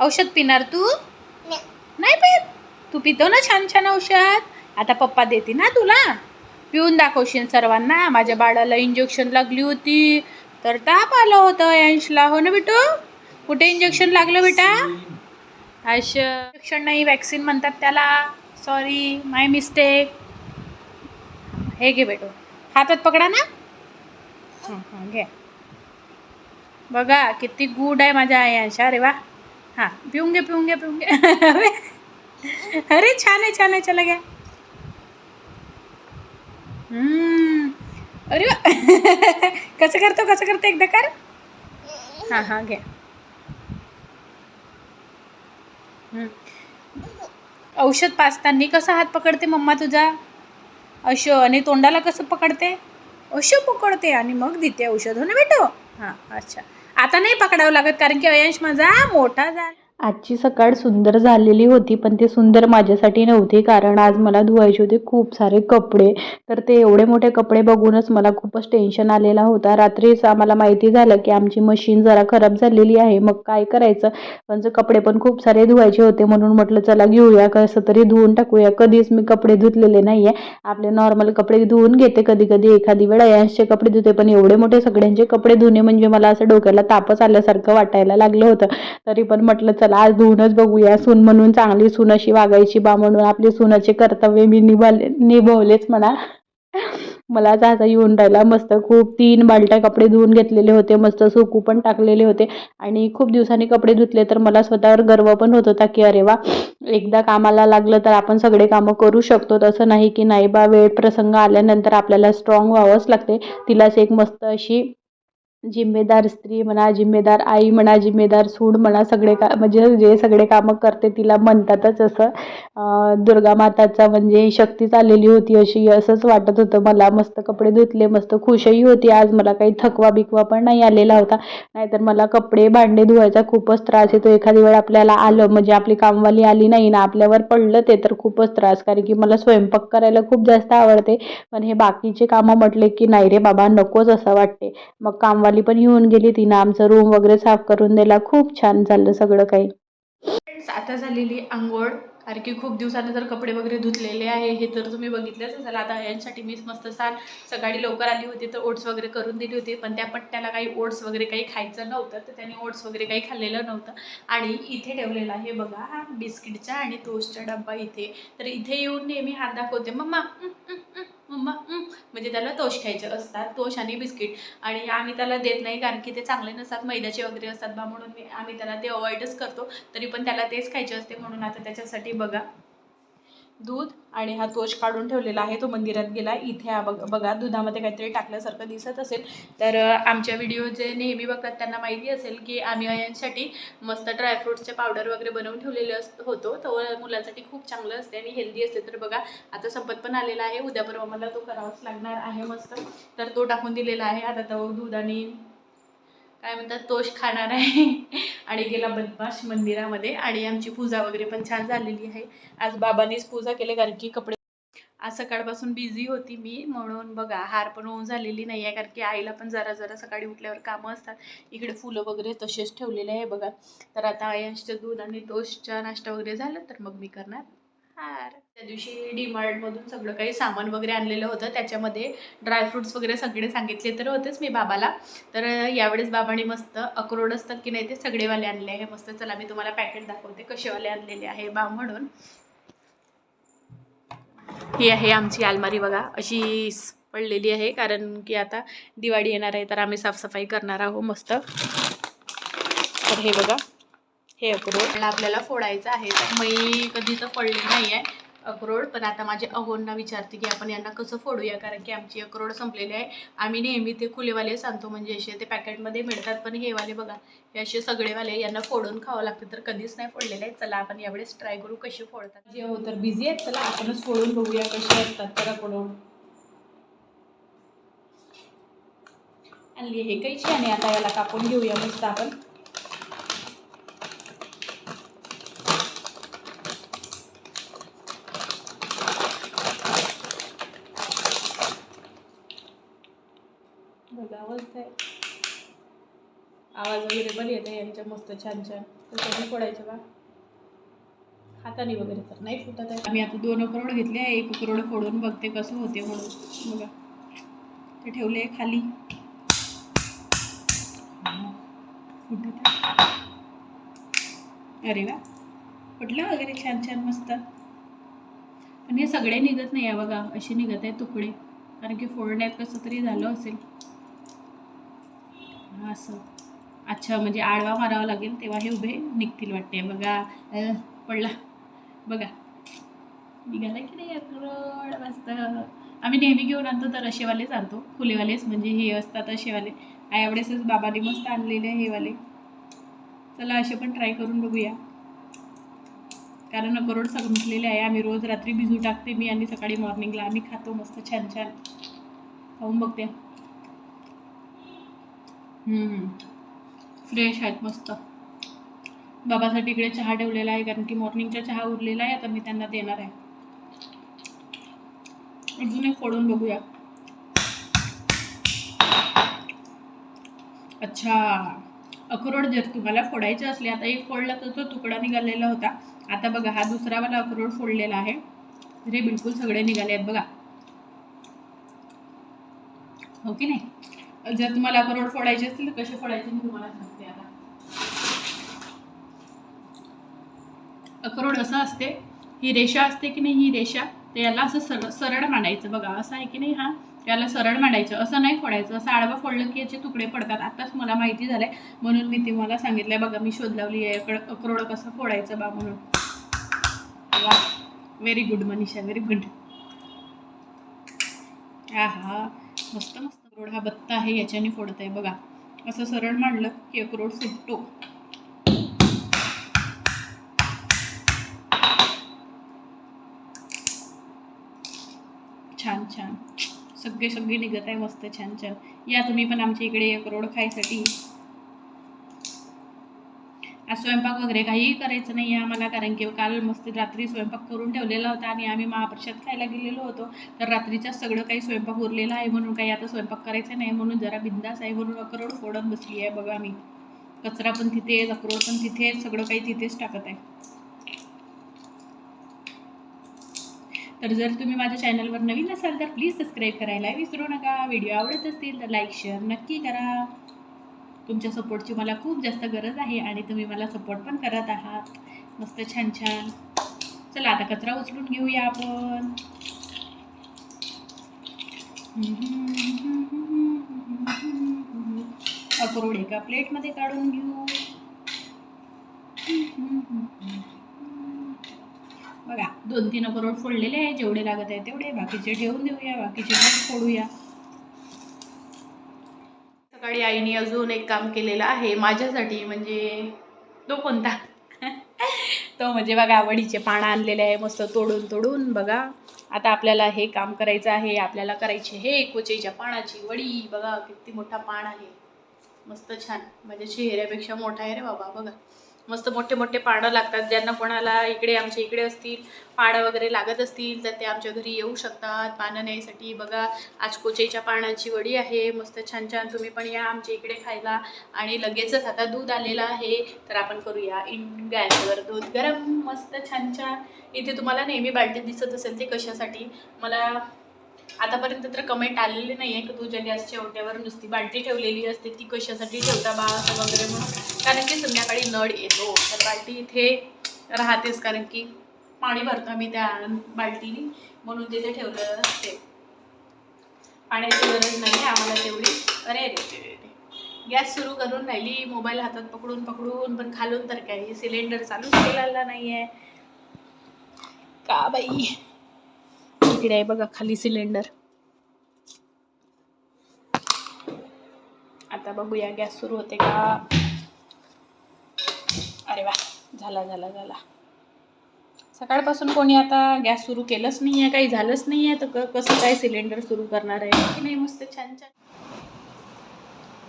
औषध पिणार तू? नाही. पित? तू पितो ना छान छान औषध. आता पप्पा देते ना तुला. पिऊन दाखवशील सर्वांना. माझ्या बाळाला इंजेक्शन लागली होती. तर ताप आलं होतं यांशला हो ना बेटू? कुठे इंजेक्शन लागलं बेटा? अश. इंजेक्शन नाही वॅक्सिन म्हणतात त्याला. सॉरी माय मिस्टेक हे घे बेटू. हातात पकडा ना. हां हां घे. बघा किती गुड आहे माझ्या आयांशा अरे वा. हां पिऊन घे पिऊन घे पिऊन घे अरे छान आहे छान आहे चला घ्या अरे वा। कसं करतो कसं करतो एकदा कर। हां हां घ्या औषध पाचताना कसा हात पकडते मम्मा तुझा? अशो आणि तोंडाला कसं पकडते? अशो पकडते आणि मग देते औषध हो ना बेटो? हां अच्छा. आता नाही पकडावं लागत कारण की अयंश माझा मोठा झाला. आजची सकाळ सुंदर झालेली होती पण ते सुंदर माझ्यासाठी नव्हती कारण आज मला धुवायचे होते खूप सारे कपडे. तर ते एवढे मोठे कपडे बघूनच मला खूपच टेन्शन आलेला होता. रात्रीच आम्हाला माहिती झालं की आमची मशीन जरा खराब झालेली आहे मग काय करायचं? पण कपडे पण खूप सारे धुवायचे होते म्हणून म्हटलं चला घेऊया कसं तरी धुवून टाकूया. कधीच मी कपडे धुतलेले नाही आहे आपले नॉर्मल कपडे धुवून घेते कधी कधी एखादी वेळा यांचे कपडे धुते पण एवढे मोठे सगळ्यांचे कपडे धुणे म्हणजे मला असं डोक्याला तापच आल्यासारखं वाटायला लागलं होतं. तरी पण म्हटलं चला आज धुवूनच बघूया. सून म्हणून चांगली सून अशी वागायची बा म्हणून आपले सुनाचे कर्तव्य मी निभाले निभवलेच म्हणा. मला जाता येऊन राहिला मस्त. खूप तीन बालट्या कपडे धुवून घेतलेले होते मस्त सुकू पण टाकलेले होते. आणि खूप दिवसांनी कपडे धुतले तर मला स्वतःवर गर्व पण होत होता की अरे वा एकदा कामाला लागलं तर आपण सगळे कामं करू शकतो. तसं नाही की नाही बा वेळ प्रसंग आल्यानंतर आपल्याला स्ट्रॉंग व्हावंच लागते. तिलाच एक मस्त अशी जिम्मेदार स्त्री म्हणा जिम्मेदार आई म्हणा जिम्मेदार सूड म्हणा सगळे का म्हणजे जे सगळे कामं करते तिला म्हणतातच असं. दुर्गा माताचा म्हणजे शक्तीच आलेली होती अशी असंच वाटत होतं मला. मस्त कपडे धुतले मस्त खुशही होती. आज मला काही थकवा बिकवा पण नाही आलेला होता. नाहीतर मला कपडे भांडे धुवायचा खूपच त्रास येतो. एखादी वेळ आपल्याला आलं म्हणजे आपली कामवाली आली नाही ना आपल्यावर पडलं ते तर खूपच त्रास. कारण की मला स्वयंपाक करायला खूप जास्त आवडते. पण हे बाकीचे कामं म्हटले की नाही रे बाबा नकोच असं वाटते. मग कामवाली पण येऊन गेली तिनं. आमचं रूम वगैरे साफ करून दिला. खूप छान झालं सगळं काही. आता झालेली आंघोळ. कारण की खूप दिवसानंतर कपडे वगैरे धुतलेले आहे हे तर तुम्ही बघितलंच असेल. आता यांसाठी मीच मस्त छान सकाळी लवकर आली होती तर ओट्स वगैरे करून दिली होती. पण त्या पट्ट्याला काही ओट्स वगैरे काही खायचं नव्हतं. तर त्याने ओट्स वगैरे काही खाल्लेलं नव्हतं. आणि इथे ठेवलेला आहे बघा हा बिस्किटचा आणि टोस्टचा डब्बा इथे. तर इथे येऊन नेहमी हात दाखवते. मम्मा म्हणजे त्याला तोष खायचे असतात तोष आणि बिस्किट. आणि आम्ही त्याला देत नाही कारण की ते चांगले नसतात मैद्याचे वगैरे असतात. बा म्हणून मी आम्ही त्याला ते अवॉइडच करतो. तरी पण त्याला तेच खायचे असते म्हणून आता त्याच्यासाठी बघा. दूध आणि हा तोच काढून ठेवलेला आहे तो मंदिरात गेला. इथे बघ बघा दुधामध्ये काहीतरी टाकल्यासारखं दिसत असेल. तर आमच्या व्हिडिओ जे नेहमी बघतात त्यांना माहिती असेल की आम्ही यांसाठी मस्त ड्रायफ्रुट्सचे पावडर वगैरे बनवून ठेवलेले अस होतो. तो मुलांसाठी खूप चांगलं असते आणि हेल्दी असते. तर बघा आता संपत पण आलेला आहे. उद्या परवा मला तो करावाच लागणार आहे मस्त. तर तो टाकून दिलेला आहे. आता तो दूध आणि काय म्हणतात तोष खाणार आहे. आणि गेला बदमाश मंदिरामध्ये. आणि आमची पूजा वगैरे पण छान झालेली आहे. आज बाबांनीच पूजा केली कारण की कपडे आज सकाळपासून बिझी होती मी. म्हणून बघा हार पण होऊन झालेली नाही आहे कारण की आईला पण जरा जरा सकाळी उठल्यावर कामं असतात. इकडे फुलं वगैरे तसेच ठेवलेले आहे बघा. तर आता आयांशचं दूध आणि तोषचा नाश्ता वगैरे झाला तर मग मी करणार. हार त्या दिवशी डीमार्टमधून सगळं काही सामान वगैरे आणलेलं होतं. त्याच्यामध्ये ड्रायफ्रुट्स वगैरे सगळे सांगितले तर होतेच मी बाबाला. तर यावेळेस बाबांनी मस्त अक्रोड असतात की नाही ते सगळेवाले आणले आहे. मस्त चला मी तुम्हाला पॅकेट दाखवते कसेवाले आणलेले आहे बा म्हणून. ही आहे आमची अलमारी बघा. अशी पडलेली आहे कारण की आता दिवाळी येणार आहे तर आम्ही साफसफाई करणार आहोत मस्त. तर हे बघा. हे अक्रोड. आपल्याला फोडायचं आहे. मी कधी तर पडली नाही आहे अक्रोड. पण आता माझे अहोंना विचारते की आपण यांना कसं फोडूया? कारण की आमची अक्रोड संपलेले आहे. आम्ही नेहमी ते खुलेवाले सांगतो. म्हणजे असे ते पॅकेटमध्ये मिळतात. पण हे वाले बघा हे असे सगळेवाले यांना फोडून खावं लागतं. तर कधीच नाही फोडलेले. आहे चला आपण यावेळेस ट्राय करू कसे फोडतात. जे हो तर बिझी आहेत. चला आपणच फोडून बघूया कसे असतात तर अक्रोड. आणली हे कैची आणि आता याला कापून घेऊया मस्त आपण बघा आवाज आहे आवाज वगैरे पण येते यांच्या मस्त छान छान. कधी फोडायचं बा? हाताने वगैरे तर नाही फुटत आहे. आम्ही आता दोन अक्रोड घेतले आहे. एक अक्रोड फोडून बघते कसं होते म्हणून. बघा. ते ठेवले खाली. फुटत अरे वा. फुटलं वगैरे छान छान मस्त. पण हे सगळे निघत नाही आहे बघा. असे निघत आहे तुकडे. कारण की फोडण्यात कसं तरी झालं असेल. असं. अच्छा म्हणजे आडवा मारावा लागेल तेव्हा हे उभे निघतील वाटते. बघा पडला. बघा. निघाला की नाही अक्रोड मस्त. आम्ही नेहमी घेऊन आणतो तर असेवालेच आणतो. फुलेवालेच म्हणजे हे असतात असेवाले. आवडेसच बाबाने मस्त आणलेले हे वाले चला असे पण ट्राय करून बघूया. कारण अक्रोड संपलेले आहे. आम्ही रोज रात्री भिजू टाकते मी आणि सकाळी मॉर्निंगला आम्ही खातो मस्त छान छान. खाऊन बघते. फ्रेश आहेत मस्त. बाबासाठी इकडे चहा ठेवलेला आहे कारण की मॉर्निंगचा चहा उरलेला आहे आता मी त्यांना देणार आहे. अजून एक फोडून बघूया. अच्छा अक्रोड जर तुम्हाला फोडायचे असले आता एक फोडला तर तो तुकडा निघालेला होता. आता बघा हा दुसरावाला अक्रोड फोडलेला आहे. रे बिलकुल सगळे निघाले आहेत बघा. हो की नाही? जर तुम्हाला अक्रोड फोडायचे असतील तर कसे फोडायचे मी तुम्हाला सांगते आता. अक्रोड असं असते ही रेषा असते की नाही ही रेषा तर याला असं सर सरळ मांडायचं. बघा असं आहे की नाही हा? याला सरळ मांडायचं. असं नाही फोडायचं. असं आडवा फोडलं की याचे तुकडे पडतात. आताच मला माहिती झालंय म्हणून मी तुम्हाला सांगितलंय. बघा मी शोध लावली आहे. अक्रोड कसं फोडायचं बा म्हणून. वा very good Manisha very good हा हा मस्त मस्त. अक्रोड हा बत्ता आहे याच्याने फोडत आहे बघा असं सरळ मांडलं की अक्रोड सुटतो छान छान. सगळे सगळे निघत आहे मस्त छान छान. या तुम्ही पण आमच्या इकडे अक्रोड खायसाठी. आज स्वयंपाक वगैरे काहीही करायचं नाही आहे आम्हाला कारण की काल मस्त रात्री स्वयंपाक करून ठेवलेला होता आणि आम्ही महाप्रसाद खायला गेलेलो होतो. तर रात्रीचा सगळं काही स्वयंपाक उरलेला आहे म्हणून काही आता स्वयंपाक करायचा नाही म्हणून जरा बिंदास आहे म्हणून अक्रोड फोडत बसली आहे बघा मी. कचरा पण तिथेच अक्रोड पण तिथेच सगळं काही तिथेच टाकत आहे. तर जर तुम्ही माझ्या चॅनलवर नवीन असाल तर प्लीज सबस्क्राईब करायला विसरू नका. व्हिडिओ आवडत असतील तर लाईक शेअर नक्की करा. तुमच्या सपोर्टची मला खूप जास्त गरज आहे आणि तुम्ही मला सपोर्ट पण करत आहात. मस्त छान छान. चला आता कचरा उचलून घेऊया आपण. अक्रोड एका प्लेटमध्ये काढून घेऊ. बघा दोन तीन अक्रोड फोडलेले आहे जेवढे लागत आहे तेवढे बाकीचे ठेवून देऊया बाकीचे फोडूया. सकाळी आईने अजून एक काम केलेलं आहे माझ्यासाठी म्हणजे तो कोणता? तो म्हणजे बघा आवडीचे पानं आणलेले आहे मस्त तोडून तोडून बघा. आता आपल्याला हे काम करायचं आहे आपल्याला करायचे हे कोचेच्या पानाची वडी बघा किती मोठा पान आहे. मस्त छान माझ्या चेहऱ्यापेक्षा मोठा आहे रे बाबा बघा. मस्त मोठे मोठे पानं लागतात. ज्यांना कोणाला इकडे आमच्या इकडे असतील पानं वगैरे लागत असतील तर ते आमच्या घरी येऊ शकतात. पानं न्यायसाठी बघा आज कोचेच्या पानाची वडी आहे. मस्त छान छान तुम्ही पण या आमच्या इकडे खायला. आणि लगेचच आता दूध आलेलं आहे तर आपण करूया इन गॅसवर दूध गरम. मस्त छान छान. इथे तुम्हाला नेहमी बाल्टीत दिसत असेल ते कशासाठी? मला आतापर्यंत तर कमेंट आलेले नाही आहे की तुझ्या गॅसच्या ओट्यावर नुसती बाल्टी ठेवलेली असते ती कशासाठी ठेवता बा असं वगैरे म्हणून. कारण की संध्याकाळी नळ येतो तर बाल्टी इथे राहतेच. कारण की पाणी भरतो आम्ही त्या बाल्टीने म्हणून तिथे ठेवलं असते पाण्याची गरज नाही आम्हाला तेवढी. अरे अरे गॅस सुरू करून राहिली मोबाईल हातात पकडून पकडून पण खालून तर काय सिलेंडर चालूच केलेला नाही आहे का बाई? इकडे आहे बघा खाली सिलेंडर आता बघूया गॅस सुरू होते का? अरे वा झाला झाला झाला. सकाळपासून कोणी आता गॅस सुरू केलंच नाही आहे काही झालंच नाही आहे तर क- कसं काय सिलेंडर सुरू करणार आहे? की नाही मस्त छान छान.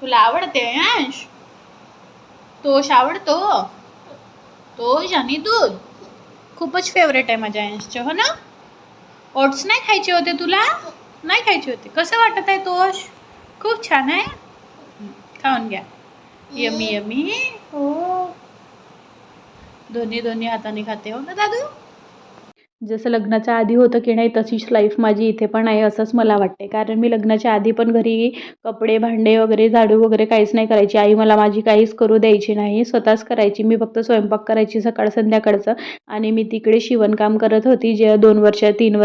तुला आवडते अंश? तोश आवडतो? तोश आणि दूध? खूपच फेवरेट आहे माझ्या अंशचं हो ना? ओट्स नाही खायचे होते तुला? नाही खायचे होते. कसं वाटत आहे तोश? खूप छान आहे. खाऊन घ्या. Yummy yummy. हो. दोन्ही दोन्ही हाताने खाते हो ना दादू? जसं लग्नाच्या आधी होतं की नाही तशीच लाईफ माझी इथे पण आहे असंच मला वाटते कारण मी लग्नाच्या आधी पण घरी कपडे भांडे वगैरे झाडू वगैरे काहीच नाही करायची. आई मला माझी काहीच करू द्यायची नाही. स्वतःच करायची. मी फक्त स्वयंपाक करायची सकाळ संध्याकाळचं. आणि मी तिकडे शिवणकाम करत होती. जे दोन वर्ष तीन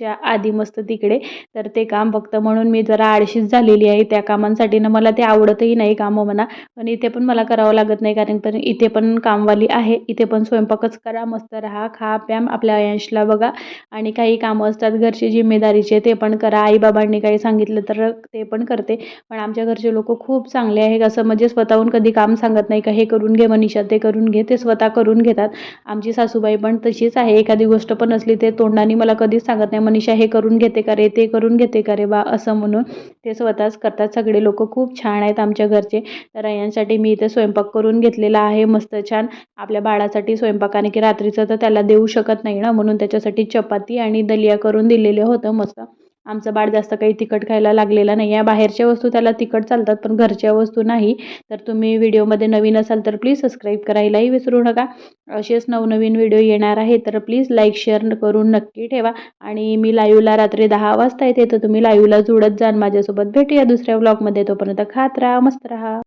च्या आधी मस्त तिकडे. तर ते काम फक्त म्हणून मी जरा आळशीच झालेली आहे. त्या कामांसाठी ना मला ते आवडतही नाही कामं म्हणा. पण इथे पण मला करावं लागत नाही. कारण पण इथे पण कामवाली आहे. इथे पण स्वयंपाकच करा मस्त राहा खा प्याम आपल्या अयांशला बघा. आणि काही कामं असतात घरची जिम्मेदारीचे ते पण करा. आईबाबांनी काही सांगितलं तर ते पण करते. पण आमच्या घरचे लोक खूप चांगले आहे असं म्हणजे स्वतःहून कधी काम सांगत नाही का हे करून घे मनीषा ते करून घे. ते स्वतः करून घेतात. आमची सासूबाई पण तशीच आहे. एखादी गोष्ट पण असली ते तोंडाने मला कधीच सांगत नाही. मनीषा हे करून घेते का रे? ते करून घेते का रे बा? असं म्हणून ते स्वतःच करतात. सगळे लोक खूप छान आहेत आमच्या घरचे. तर यांसाठी मी इथे स्वयंपाक करून घेतलेला आहे. मस्त छान आपल्या बाळासाठी स्वयंपाक आणि की रात्रीचं तर त्याला देऊ शकत नाही ना? म्हणून त्याच्यासाठी चपाती आणि दलिया करून दिलेलं होतं मस्त. आमचं बाळ जास्त काही तिखट खायला लागलेलं नाही आहे. बाहेरच्या वस्तू त्याला तिखट चालतात पण घरच्या वस्तू नाही. तर तुम्ही व्हिडिओमध्ये नवीन असाल तर प्लीज सबस्क्राईब करायलाही विसरू नका. असेच नवनवीन व्हिडिओ येणार आहे तर प्लीज लाईक शेअर करून नक्की ठेवा. आणि मी लाईव्हला रात्री दहा वाजता येते तर तुम्ही लाईव्हला जुळत जाल माझ्यासोबत भेटूया दुसऱ्या व्लॉगमध्ये तोपर्यंत खात राहा मस्त राहा.